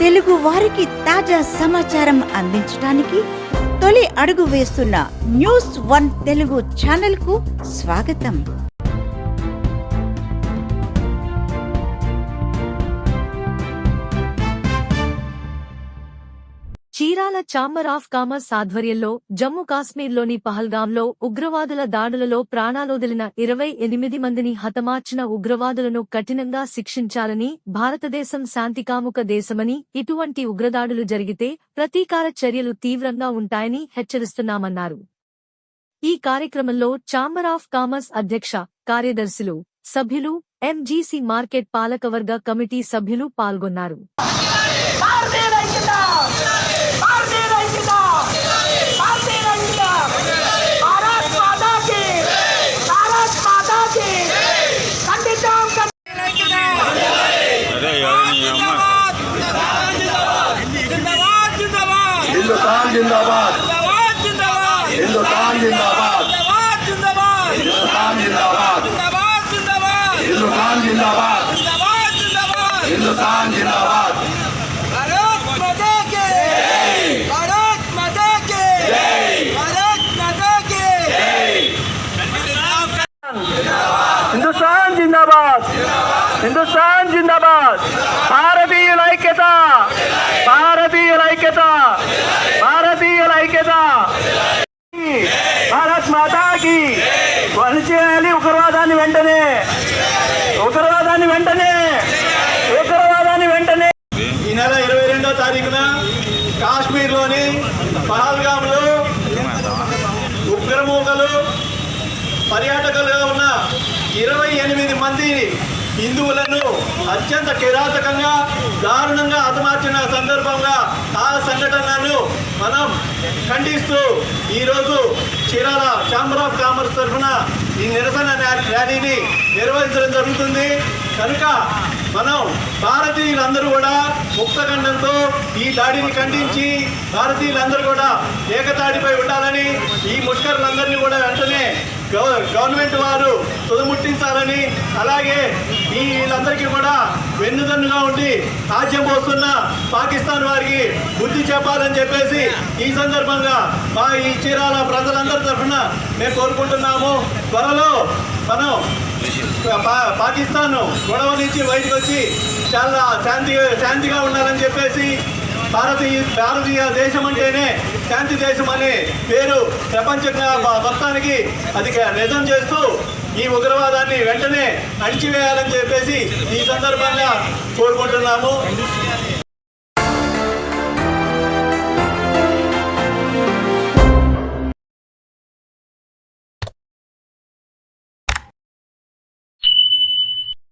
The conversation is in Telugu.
తెలుగు వారికి తాజా సమాచారం అందించడానికి తొలి అడుగు వేస్తున్న న్యూస్ వన్ తెలుగు ఛానల్కు స్వాగతం. చీరాల ఛాంబర్ ఆఫ్ కామర్స్ ఆధ్వర్యంలో జమ్మూ కాశ్మీర్లోని పహల్గాంలో ఉగ్రవాదుల దాడులలో ప్రాణాలొదిలిన ఇరవై ఎనిమిది మందిని హతమార్చిన ఉగ్రవాదులను కఠినంగా శిక్షించాలని భారతదేశం శాంతికాముక దేశమని ఇటువంటి ఉగ్రదాడులు జరిగితే ప్రతీకార చర్యలు తీవ్రంగా ఉంటాయని హెచ్చరిస్తున్నామన్నారు. ఈ కార్యక్రమంలో ఛాంబర్ ఆఫ్ కామర్స్ అధ్యక్ష కార్యదర్శులు సభ్యులు ఎంజీసీ మార్కెట్ పాలకవర్గ కమిటీ సభ్యులు పాల్గొన్నారు. हिंदुस्तान जिंदाबाद हिंदुस्तान जिंदाबाद हिंदुस्तान जिंदाबाद हिंदुस्तान जिंदाबाद हिंदुस्तान जिंदाबाद हिंदुस्तान जिंदाबाद हिंदुस्तान जिंदाबाद भारतीय ऐक्यता भारतीय ऐक्यता ఉగ్రవాదాన్ని వెంటనే ఉగ్రవాదాన్ని వెంటనే ఉగ్రవాదాన్ని వెంటనే. ఈ నెల ఇరవై రెండో తారీఖున కాశ్మీర్లోని పహల్గామ్లో ఉగ్రమూకలు పర్యాటకులుగా ఉన్న ఇరవై ఎనిమిది మంది హిందువులను అత్యంత కిరాతకంగా దారుణంగా హతమార్చిన సందర్భంగా ఆ సంఘటనను మనం ఖండిస్తూ ఈరోజు చీరాల ఛాంబర్ ఆఫ్ కామర్స్ తరఫున ఈ నిరసన ర్యాలీని నిర్వహించడం జరుగుతుంది. కనుక మనం భారతీయులందరూ కూడా ముక్తఖండంతో ఈ దాడిని ఖండించి భారతీయులందరూ కూడా ఏకతాటిపై ఉండాలని ఈ ముష్కరులందరినీ కూడా వెంటనే గవర్నమెంట్ వారు తుదముట్టించాలని అలాగే ఈ వీళ్ళందరికీ కూడా వెన్నుదన్నుగా ఉండి రాజ్యం పోస్తున్న పాకిస్తాన్ వారికి బుద్ధి చెప్పాలని చెప్పేసి ఈ సందర్భంగా మా ఈ చీరాల ప్రజలందరి తరఫున మేము కోరుకుంటున్నాము. త్వరలో మనం పా- పాకిస్తాన్ గొడవ నుంచి బయటకు వచ్చి చాలా శాంతి శాంతిగా ఉండాలని చెప్పేసి భారతీయ భారతీయ దేశం అంటేనే శాంతి దేశం అనే పేరు ప్రపంచ మొత్తానికి అది నిజం చేస్తూ ఈ ఉగ్రవాదాన్ని వెంటనే అణిచివేయాలని చెప్పేసి ఈ సందర్భంగా కోరుకుంటున్నాము.